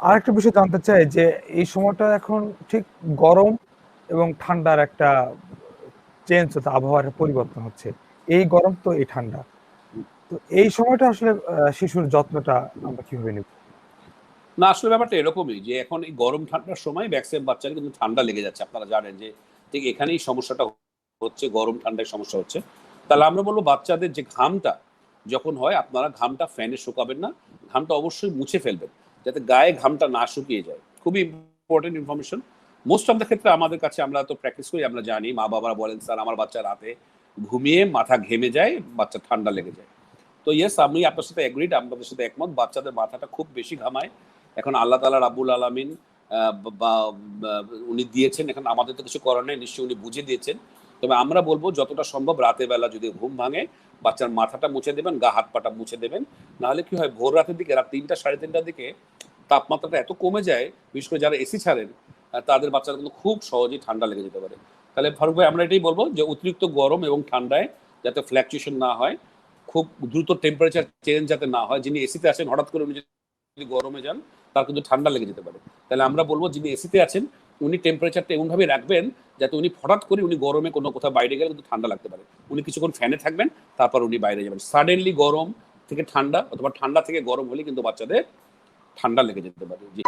আরেকটা বিষয় জানতে চাই যে এই সময়টা এখন ঠিক গরম এবং ঠান্ডার একটা চেঞ্জ হচ্ছে, আবহাওয়ার পরিবর্তন হচ্ছে। এই গরম তো এই ঠান্ডা। তো এই সময়টা আসলে শিশুর যত্নটা আমরা কীভাবে নেব? না, আসলে ব্যাপারটা এরকমই যে এখন এই গরম ঠান্ডার সময় ম্যাক্সিমাম বাচ্চারা কিন্তু ঠান্ডা লেগে যাচ্ছে। আপনারা জানেন যে ঠিক এখানেই সমস্যাটা হচ্ছে, গরম ঠান্ডায় সমস্যা হচ্ছে। তাহলে আমরা বলব বাচ্চাদের যে ঘামটা, যখন হয় আপনারা ঘামটা ফ্যানে শুকাবেন না, ঘামটা অবশ্যই মুছে ফেলবেন। যাতে গায়ে ঘামটা না শুকিয়ে যায়। খুবই important information most of the ক্ষেত্রে আমাদের কাছে আমরা তো প্র্যাকটিস করি, আমরা জানি, মা বাবারা বলেন, স্যার, আমার বাচ্চা রাতে ঘুমিয়ে মাথা ঘেমে যায়, বাচ্চা ঠান্ডা লেগে যায়। তো ইয়েস আমি আপনার সাথে এগ্রিড আপনাদের সাথে একমত, বাচ্চাদের মাথাটা খুব বেশি ঘামায়। এখন আল্লাহ তালা রাবুল আলমিন উনি দিয়েছেন, এখন আমাদের তো কিছু করার নেই, নিশ্চয়ই উনি বুঝে দিয়েছেন। তবে আমরা বলব যতটা সম্ভব রাতের বেলা যদি ঘুম ভাঙে, বাচ্চার মাথাটা মুছে দেবেন, গা হাত পাটা মুছে দেবেন, নাহলে কি হয় ভোর রাতের দিকে রাত তিনটা সাড়ে তিনটার দিকে তাপমাত্রাটা এত কমে যায়, বিশেষ করে যারা এসি ছাড়েন তাদের বাচ্চারা কিন্তু খুব সহজেই ঠান্ডা লেগে যেতে পারে। তাহলে ফারুক ভাই, আমরা এটাই বলব যে অতিরিক্ত গরম এবং ঠান্ডায় যাতে ফ্ল্যাকচুয়েশন না হয়, খুব দ্রুত টেম্পারেচার চেঞ্জ যাতে না হয়, যিনি এসিতে আছেন, হঠাৎ করে উনি যদি গরমে যান, তার কিন্তু ঠান্ডা লেগে যেতে পারে। তাহলে আমরা বলব যিনি এসিতে আছেন উনি টেম্পারেচারটা এমনভাবে রাখবেন যাতে উনি হঠাৎ করে উনি গরমে কোনো কোথাও বাইরে গেলে কিন্তু ঠান্ডা লাগতে পারে। উনি কিছুক্ষণ ফ্যানে থাকবেন, তারপর উনি বাইরে যাবেন। সাডেনলি গরম থেকে ঠান্ডা অথবা ঠান্ডা থেকে গরম হলে কিন্তু বাচ্চাদের ঠান্ডা লেগে যেতে পারে। জি।